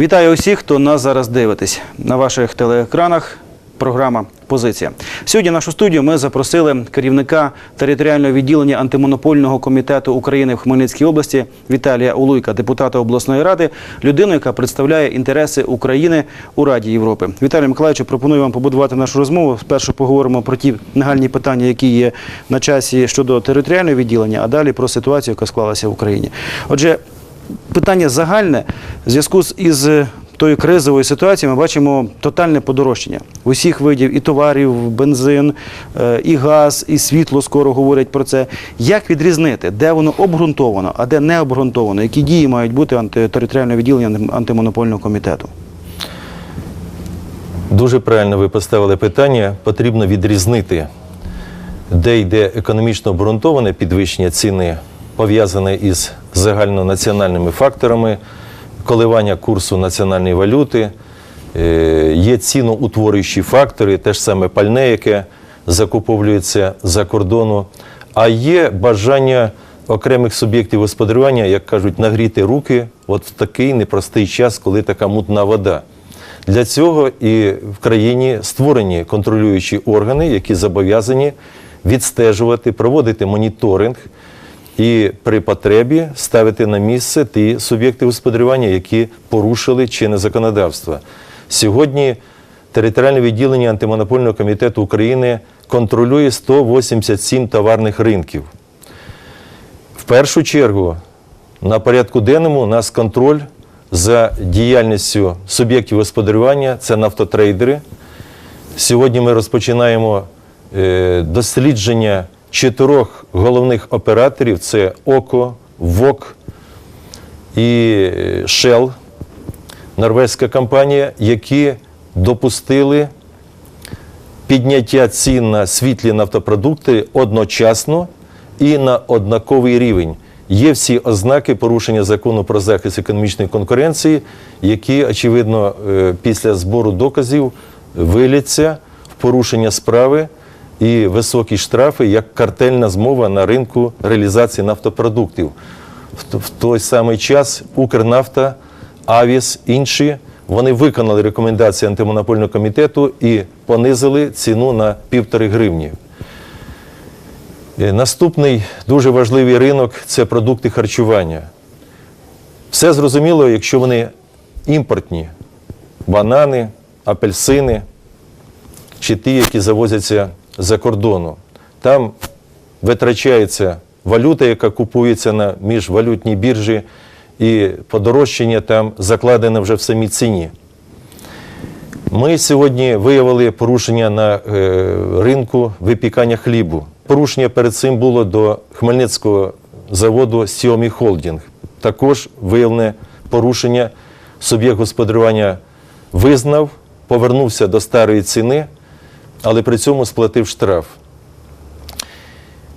Вітаю усіх, хто нас зараз дивитесь на ваших телеекранах. Програма Позиція. Сьогодні нашу студію ми запросили керівника територіального відділення антимонопольного комітету України в Хмельницькій області Віталія Улуйка, депутата обласної ради, людину, яка представляє інтереси України у Раді Європи. Віталій Миколаївич, пропоную вам побудувати нашу розмову. Спершу поговоримо про ті нагальні питання, які є на часі щодо територіального відділення, а далі про ситуацію, яка склалася в Україні. Отже, питання загальне в зв'язку з із тою кризовою ситуацією ми бачимо тотальне подорожчання усіх видів і товарів, бензин, е, і газ, і світло скоро говорять про це. Як відрізнити, де воно обґрунтовано, а де не обґрунтовано? Які дії мають бути антитериторіальне відділення антимонопольного комітету? Дуже правильно ви поставили питання. Потрібно відрізнити, де йде економічно обґрунтоване підвищення ціни, пов'язане із загальнонаціональними факторами, коливання курсу національної валюти. Е, Є ціноутворюючі фактори, те ж саме пальне, яке закуповується за кордону, а є бажання окремих суб'єктів господарювання, як кажуть, нагріти руки от в такий непростий час, коли така мутна вода. Для цього і в країні створені контролюючі органи, які зобов'язані відстежувати, проводити моніторинг і при потребі ставити на місце ті суб'єкти господарювання, які порушили чинне законодавство. Сьогодні територіальне відділення антимонопольного комітету України контролює 187 товарних ринків. В першу чергу на порядку денному у нас контроль за діяльністю суб'єктів господарювання це нафтотрейдери. Сьогодні ми розпочинаємо е, дослідження чотирьох головних операторів: це ОКО, ВОК і е, Shell, норвезька компанія, які допустили підняття цін на світлі нафтопродукти одночасно і на однаковий рівень. Є всі ознаки порушення закону про захист економічної конкуренції, які, очевидно, е, після збору доказів виляться в порушення справи і високі штрафи як картельна змова на ринку реалізації нафтопродуктів. В той самий час Укрнафта, Авіс, інші вони виконали рекомендації антимонопольного комітету і понизили ціну на півтори гривні. Е, Наступний дуже важливий ринок це продукти харчування. Все зрозуміло, якщо вони імпортні: банани, апельсини чи ті, які завозяться за кордону. Там витрачається валюта, яка купується на міжвалютній біржі, і подорожчання там закладене вже в самій ціні. Ми сьогодні виявили порушення на е, ринку випікання хлібу. Порушення перед цим було до Хмельницького заводу Сіомі Холдінг. Також виявлене порушення. Суб'єкт господарювання визнав, повернувся до старої ціни, але при цьому сплатив штраф.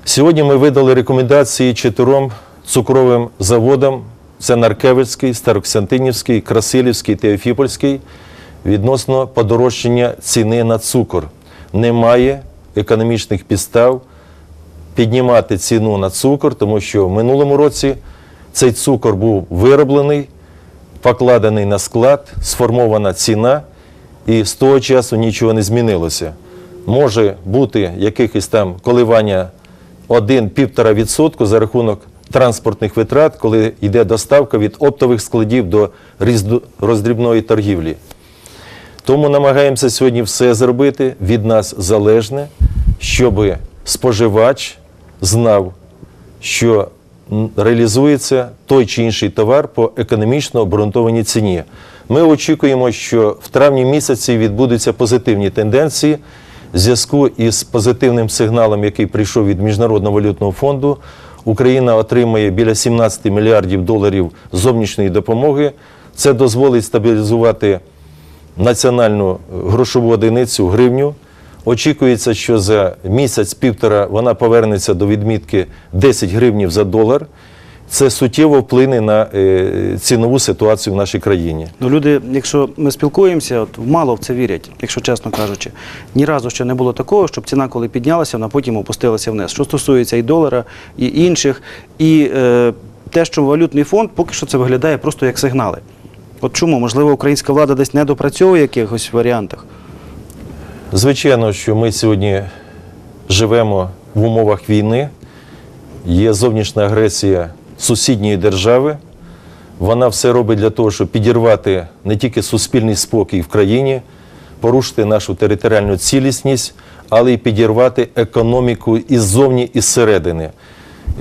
Сьогодні ми видали рекомендації чотирьом цукровим заводам: це Наркевицький, Староксантинівський, Красилівський, Теофіпольський, відносно подорожчання ціни на цукор. Немає економічних підстав піднімати ціну на цукор, тому що в минулому році цей цукор був вироблений, покладений на склад, сформована ціна, і з того часу нічого не змінилося. Може бути якихось там коливання 1-1,5% за рахунок транспортних витрат, коли йде доставка від оптових складів до роздрібної торгівлі. Тому намагаємося сьогодні все зробити від нас залежне, щоб споживач знав, що реалізується той чи інший товар по економічно обґрунтованій ціні. Ми очікуємо, що в травні місяці відбудуться позитивні тенденції зв'язку із позитивним сигналом, який прийшов від Міжнародного валютного фонду. Україна отримає біля 17 мільярдів доларів зовнішньої допомоги. Це дозволить стабілізувати національну е, грошову одиницю гривню. Очікується, що за місяць-півтора вона повернеться до відмітки 10 гривнів за долар. Це суттєво вплине на е, цінову ситуацію в нашій країні. Ну, люди, якщо ми спілкуємося, от мало в це вірять, якщо чесно кажучи. Ні разу ще не було такого, щоб ціна, коли піднялася, вона потім опустилася вниз. Що стосується і долара, і інших, і е, те, що валютний фонд, поки що це виглядає просто як сигнали. От чому? Можливо, українська влада десь не допрацьовує в якихось варіантах? Звичайно, що ми сьогодні живемо в умовах війни. Є зовнішня агресія сусідньої держави. Вона все робить для того, щоб підірвати не тільки суспільний спокій в країні, порушити нашу територіальну цілісність, але й підірвати економіку іззовні і зсередини.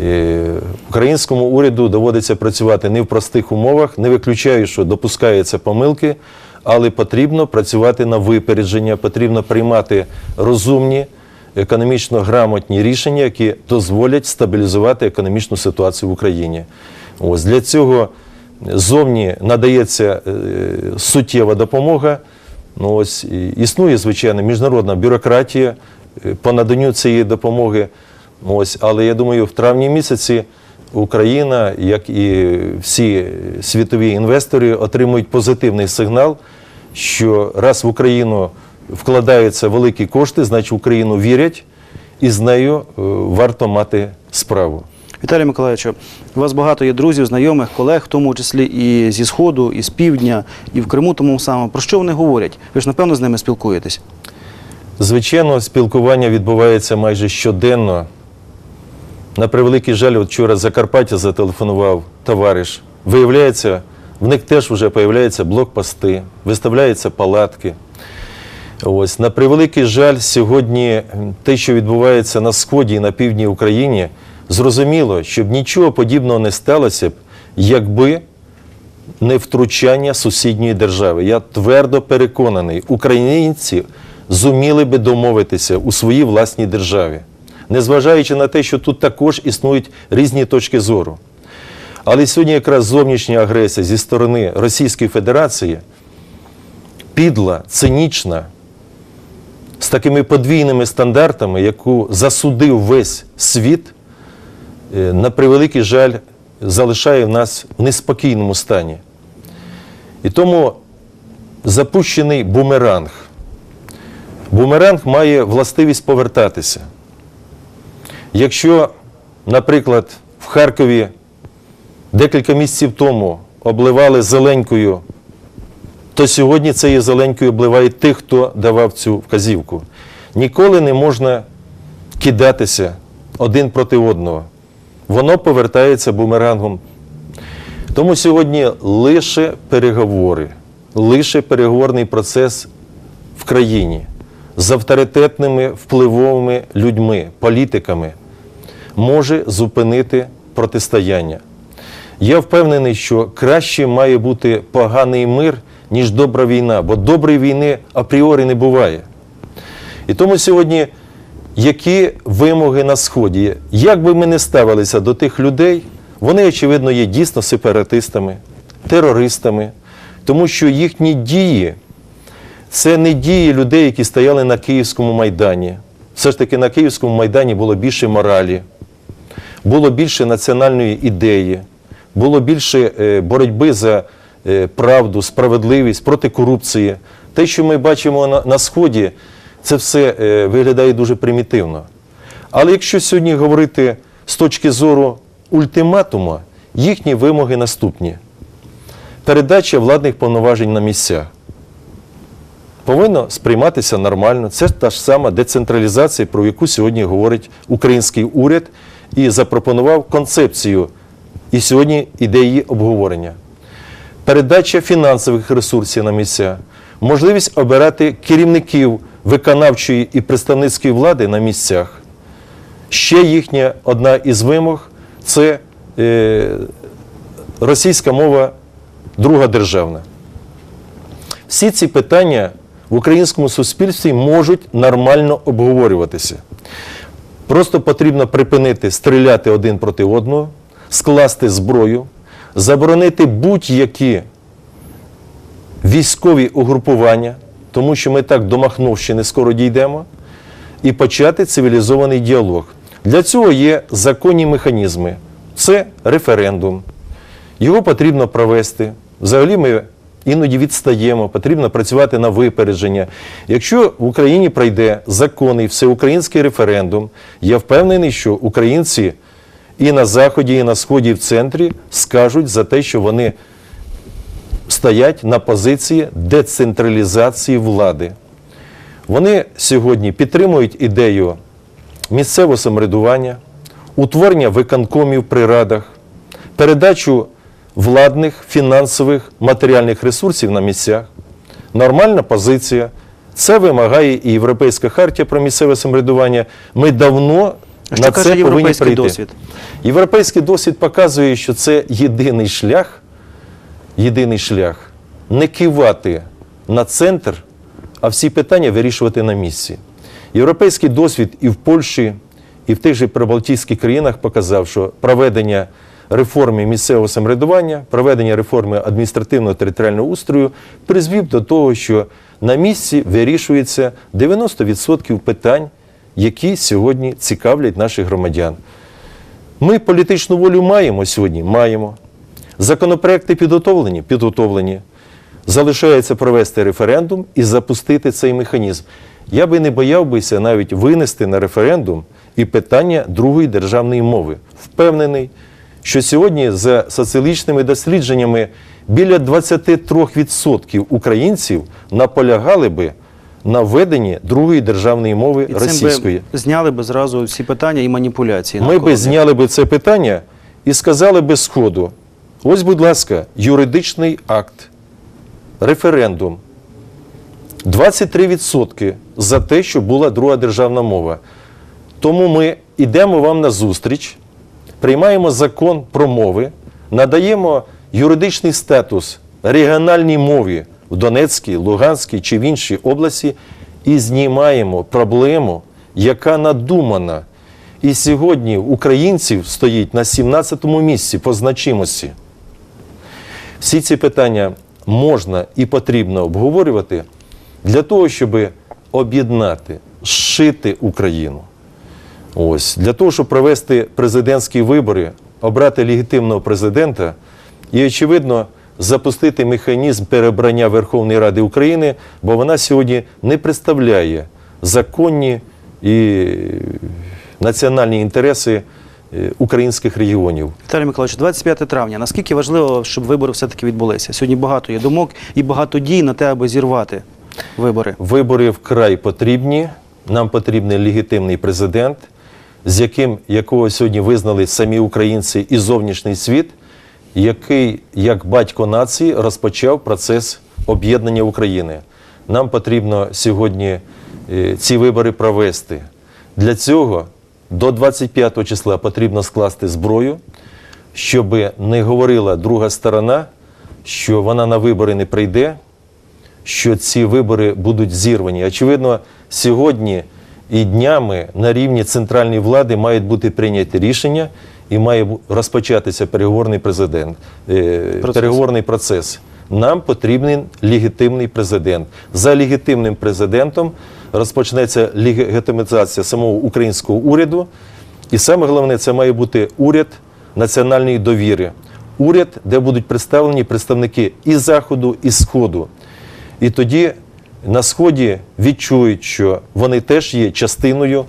Е, Українському уряду доводиться працювати не в простих умовах, не виключаю, що допускаються помилки, але потрібно працювати на випередження, потрібно приймати розумні, економічно грамотні рішення, які дозволять стабілізувати економічну ситуацію в Україні. Ось для цього зовні надається е, суттєва допомога. Ну, ось, існує, звичайно, міжнародна бюрократія е, по наданню цієї допомоги. Ось, але я думаю, в травні місяці Україна, як і всі світові інвестори, отримують позитивний сигнал, що раз в Україну вкладаються великі кошти, значить в Україну вірять, і з нею е, варто мати справу. Віталій Миколаївич, у вас багато є друзів, знайомих, колег, в тому числі і зі Сходу, і з півдня, і в Криму тому самому. Про що вони говорять? Ви ж, напевно, з ними спілкуєтесь. Звичайно, спілкування відбувається майже щоденно. На превеликий жаль, от вчора Закарпаття зателефонував товариш. Виявляється, в них теж вже появляються блокпости, виставляються палатки. Ось на превеликий жаль, сьогодні те, що відбувається на сході і на півдні України, зрозуміло, щоб нічого подібного не сталося б, якби не втручання сусідньої держави. Я твердо переконаний, українці зуміли би домовитися у своїй власній державі, незважаючи на те, що тут також існують різні точки зору. Але сьогодні якраз зовнішня агресія зі сторони Російської Федерації підла, цинічна, з такими подвійними стандартами, яку засудив весь світ, е, на превеликий жаль, залишає в нас в неспокійному стані. І тому запущений бумеранг. Бумеранг має властивість повертатися. Якщо, наприклад, в Харкові декілька місяців тому обливали зеленькою, то сьогодні цією зеленькою обливають тих, хто давав цю вказівку. Ніколи не можна кидатися один проти одного. Воно повертається бумерангом. Тому сьогодні лише переговори, лише переговорний процес в країні з авторитетними впливовими людьми, політиками може зупинити протистояння. Я впевнений, що краще має бути поганий мир, ніж добра війна, бо доброї війни апріорі не буває. І тому сьогодні, які вимоги на Сході, як би ми не ставилися до тих людей, вони, очевидно, є дійсно сепаратистами, терористами, тому що їхні дії це не дії людей, які стояли на Київському майдані. Все ж таки на Київському майдані було більше моралі, було більше національної ідеї, було більше е, боротьби за правду, справедливість проти корупції. Те, що ми бачимо на, на Сході, це все е, виглядає дуже примітивно. Але якщо сьогодні говорити з точки зору ультиматуму, їхні вимоги наступні: передача владних повноважень на місцях повинно сприйматися нормально. Це та ж сама децентралізація, про яку сьогодні говорить український уряд і запропонував концепцію. І сьогодні іде її обговорення. Передача фінансових ресурсів на місця, можливість обирати керівників виконавчої і представницької влади на місцях. Ще їхня одна із вимог це е, російська мова друга державна. Всі ці питання в українському суспільстві можуть нормально обговорюватися. Просто потрібно припинити стріляти один проти одного, скласти зброю, заборонити будь-які військові угрупування, тому що ми так до Махновщини скоро дійдемо, і почати цивілізований діалог. Для цього є законні механізми. Це референдум. Його потрібно провести. Взагалі ми іноді відстаємо, потрібно працювати на випередження. Якщо в Україні пройде законний всеукраїнський референдум, я впевнений, що українці і на Заході, і на Сході, і в центрі скажуть за те, що вони стоять на позиції децентралізації влади. Вони сьогодні підтримують ідею місцевого самоврядування, утворення виконкомів при радах, передачу владних, фінансових, матеріальних ресурсів на місцях. Нормальна позиція. Це вимагає і Європейська хартія про місцеве самоврядування. Ми давно А що на каже це європейський прийти. досвід? Європейський досвід показує, що це єдиний шлях, єдиний шлях не кивати на центр, а всі питання вирішувати на місці. Європейський досвід і в Польщі, і в тих же прибалтійських країнах показав, що проведення реформи місцевого самоврядування, проведення реформи адміністративного територіального устрою призвів до того, що на місці вирішується 90% питань, які сьогодні цікавлять наших громадян. Ми політичну волю маємо сьогодні? Маємо. Законопроекти підготовлені? Підготовлені. Залишається провести референдум і запустити цей механізм. Я би не бояв бися навіть винести на референдум і питання другої державної мови. Впевнений, що сьогодні за соціологічними дослідженнями біля 23% українців наполягали би на введенні другої державної мови І російської. би зняли би зразу всі питання і маніпуляції. Ми навколо би зняли би це питання і сказали би сходу: ось, будь ласка, юридичний акт, референдум. 23% за те, що була друга державна мова. Тому ми йдемо вам на зустріч, приймаємо закон про мови, надаємо юридичний статус регіональній мові в Донецькій, Луганській чи в іншій області і знімаємо проблему, яка надумана. І сьогодні українців стоїть на 17-му місці по значимості. Всі ці питання можна і потрібно обговорювати для того, щоб об'єднати, зшити Україну. Ось для того, щоб провести президентські вибори, обрати легітимного президента і, очевидно, запустити механізм перебрання Верховної Ради України, бо вона сьогодні не представляє законні і національні інтереси е, українських регіонів. Віталій Миколаївич, 25 травня. Наскільки важливо, щоб вибори все-таки відбулися? Сьогодні багато є думок і багато дій на те, аби зірвати вибори. Вибори вкрай потрібні. Нам потрібний легітимний президент, з яким якого сьогодні визнали самі українці і зовнішній світ, який, як батько нації, розпочав процес об'єднання України. Нам потрібно сьогодні е, ці вибори провести. Для цього до 25 числа потрібно скласти зброю, щоб не говорила друга сторона, що вона на вибори не прийде, що ці вибори будуть зірвані. Очевидно, сьогодні і днями на рівні центральної влади мають бути прийняті рішення і має розпочатися переговорний президент, е, Процес. переговорний процес. Нам потрібен легітимний президент. За легітимним президентом розпочнеться легітимізація самого українського уряду. І саме головне, це має бути уряд національної довіри. Уряд, де будуть представлені представники і Заходу, і Сходу. І тоді на Сході відчують, що вони теж є частиною.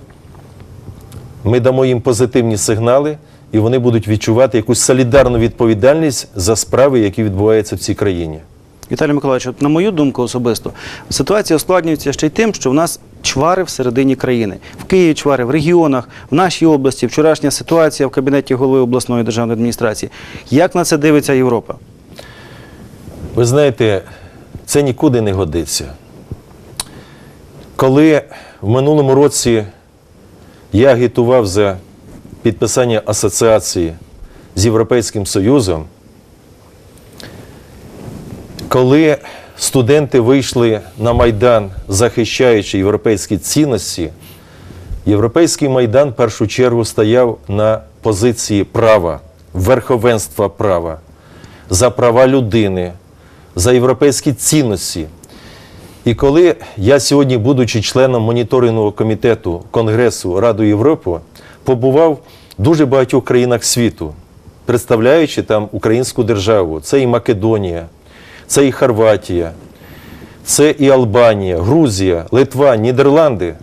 Ми дамо їм позитивні сигнали, і вони будуть відчувати якусь солідарну відповідальність за справи, які відбуваються в цій країні. Віталій Миколаївич, на мою думку особисто, ситуація ускладнюється ще й тим, що в нас чвари всередині країни. В Києві чвари, в регіонах, в нашій області, вчорашня ситуація в кабінеті голови обласної державної адміністрації. Як на це дивиться Європа? Ви знаєте, це нікуди не годиться. Коли в минулому році я агітував за підписання асоціації з Європейським Союзом, коли студенти вийшли на Майдан, захищаючи європейські цінності, Європейський майдан в першу чергу стояв на позиції права, верховенства права, за права людини, за європейські цінності. І коли я сьогодні, будучи членом моніторингового комітету Конгресу Ради Європи, побував в дуже багатьох країнах світу, представляючи там українську державу, це і Македонія, це і Хорватія, це і Албанія, Грузія, Литва, Нідерланди.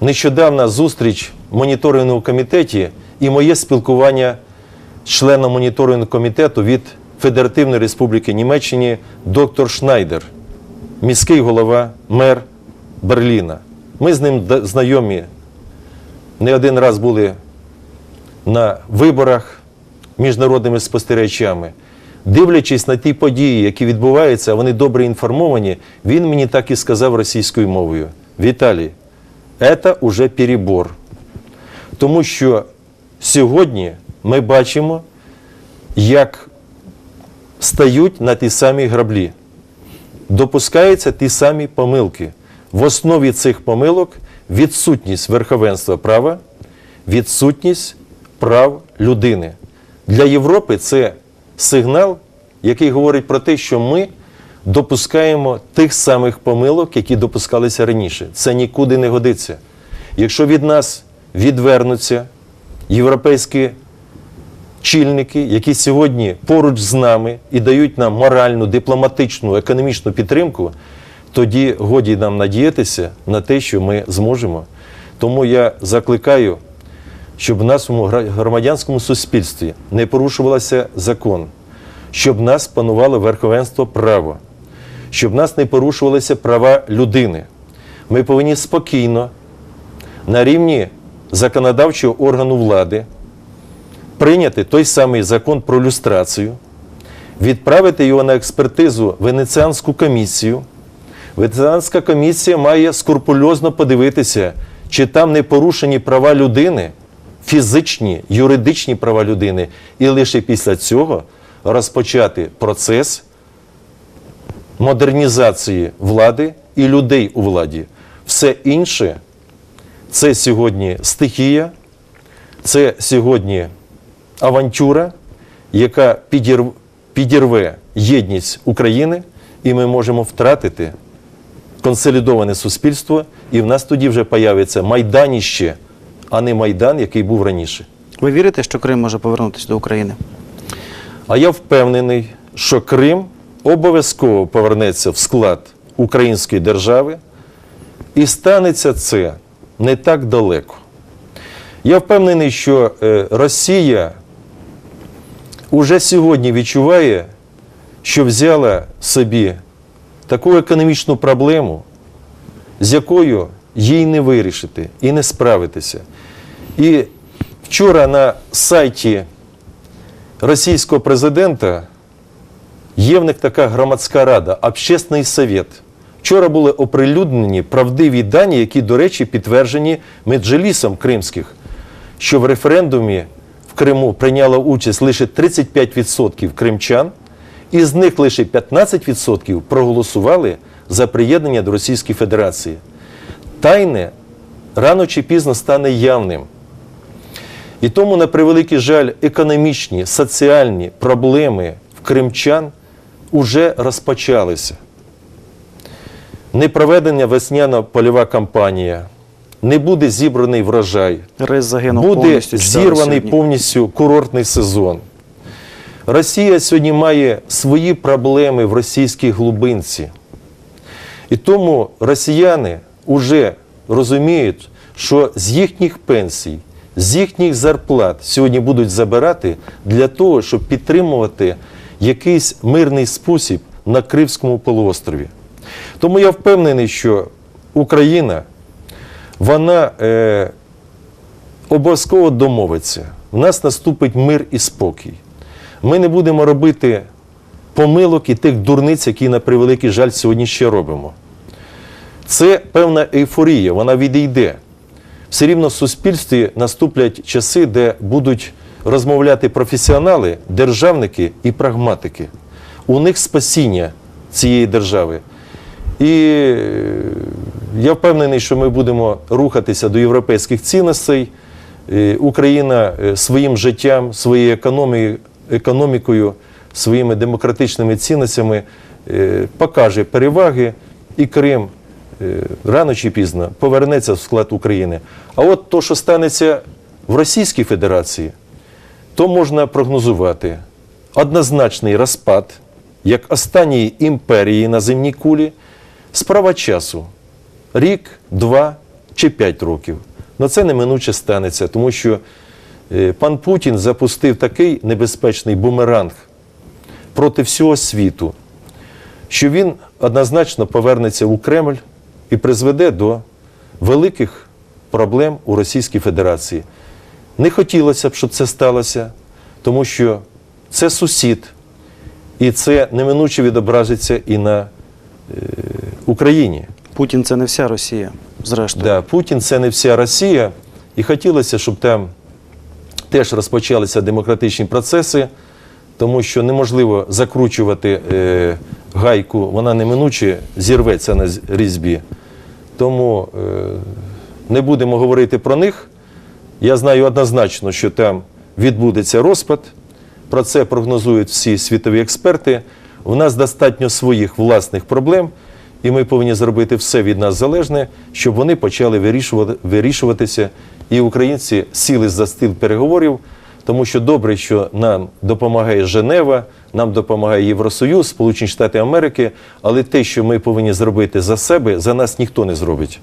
Нещодавна зустріч в моніторинговому комітеті і моє спілкування з членом моніторингового комітету від Федеративної Республіки Німеччини доктор Шнайдер, міський голова, мер Берліна. Ми з ним знайомі не один раз були на виборах міжнародними спостерігачами. Дивлячись на ті події, які відбуваються, вони добре інформовані, він мені так і сказав російською мовою: Віталій, це уже перебор. Тому що сьогодні ми бачимо, як стають на ті самі граблі. Допускаються ті самі помилки. В основі цих помилок відсутність верховенства права, відсутність прав людини. Для Європи це сигнал, який говорить про те, що ми допускаємо тих самих помилок, які допускалися раніше. Це нікуди не годиться. Якщо від нас відвернуться європейські чільники, які сьогодні поруч з нами і дають нам моральну, дипломатичну, економічну підтримку, тоді годі нам надіятися на те, що ми зможемо. Тому я закликаю, щоб в нашому громадянському суспільстві не порушувався закон, щоб нас панувало верховенство права, щоб нас не порушувалися права людини. Ми повинні спокійно на рівні законодавчого органу влади прийняти той самий закон про люстрацію, відправити його на експертизу Венеціанську комісію. Венеціанська комісія має скрупульозно подивитися, чи там не порушені права людини, фізичні, юридичні права людини, і лише після цього розпочати процес модернізації влади і людей у владі. Все інше це сьогодні стихія, це сьогодні авантюра, яка підірве єдність України, і ми можемо втратити консолідоване суспільство, і в нас тоді вже появиться майданіще, а не майдан, який був раніше. Ви вірите, що Крим може повернутися до України? А я впевнений, що Крим обов'язково повернеться в склад української держави, і станеться це не так далеко. Я впевнений, що е, Росія уже сьогодні відчуває, що взяла собі таку економічну проблему, з якою їй не вирішити і не справитися. І вчора на сайті російського президента є в них така громадська рада, Общественний совет. Вчора були оприлюднені правдиві дані, які, до речі, підтверджені меджелісом кримських, що в референдумі в Криму прийняло участь лише 35% кримчан, і з них лише 15% проголосували за приєднання до Російської Федерації. Тайне рано чи пізно стане явним. І тому, на превеликий жаль, економічні, соціальні проблеми в кримчан уже розпочалися. Не проведена весняна польова кампанія, не буде зібраний врожай, Рис загинув буде повністю. зірваний повністю курортний сезон. Росія сьогодні має свої проблеми в російській глибинці. І тому росіяни вже розуміють, що з їхніх пенсій, з їхніх зарплат сьогодні будуть забирати для того, щоб підтримувати якийсь мирний спосіб на Кримському полуострові. Тому я впевнений, що Україна, вона е, обов'язково домовиться. У нас наступить мир і спокій. Ми не будемо робити помилок і тих дурниць, які на превеликий жаль сьогодні ще робимо. Це певна ейфорія, вона відійде. Все рівно в суспільстві наступлять часи, де будуть розмовляти професіонали, державники і прагматики. У них спасіння цієї держави. І е, я впевнений, що ми будемо рухатися до європейських цінностей. Е, Україна е, своїм життям, своєю економі- економікою, своїми демократичними цінностями е, покаже переваги, і Крим е, рано чи пізно повернеться в склад України. А от то, що станеться в Російській Федерації, то можна прогнозувати однозначний розпад як останньої імперії на земній кулі, справа часу рік, два чи п'ять років. Но це неминуче станеться, тому що пан Путін запустив такий небезпечний бумеранг проти всього світу, що він однозначно повернеться у Кремль і призведе до великих проблем у Російській Федерації. Не хотілося б, щоб це сталося, тому що це сусід, і це неминуче відобразиться і на е, Україні. Путін це не вся Росія, зрештою. Да, Путін це не вся Росія, і хотілося, щоб там теж розпочалися демократичні процеси, тому що неможливо закручувати е, гайку, вона неминуче зірветься на різьбі. Тому е, не будемо говорити про них. Я знаю однозначно, що там відбудеться розпад. Про це прогнозують всі світові експерти. У нас достатньо своїх власних проблем, і ми повинні зробити все від нас залежне, щоб вони почали вирішувати, вирішуватися. І українці сіли за стіл переговорів, тому що добре, що нам допомагає Женева, нам допомагає Євросоюз, Сполучені Штати Америки, але те, що ми повинні зробити за себе, за нас ніхто не зробить.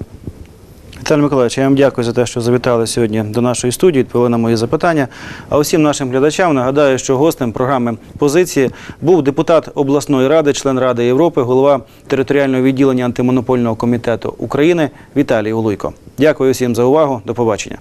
Віталій Миколаївич, я вам дякую за те, що завітали сьогодні до нашої студії, відповіли на мої запитання. А усім нашим глядачам нагадаю, що гостем програми Позиції був депутат обласної ради, член Ради Європи, голова територіального відділення антимонопольного комітету України Віталій Улуйко. Дякую всім за увагу. До побачення.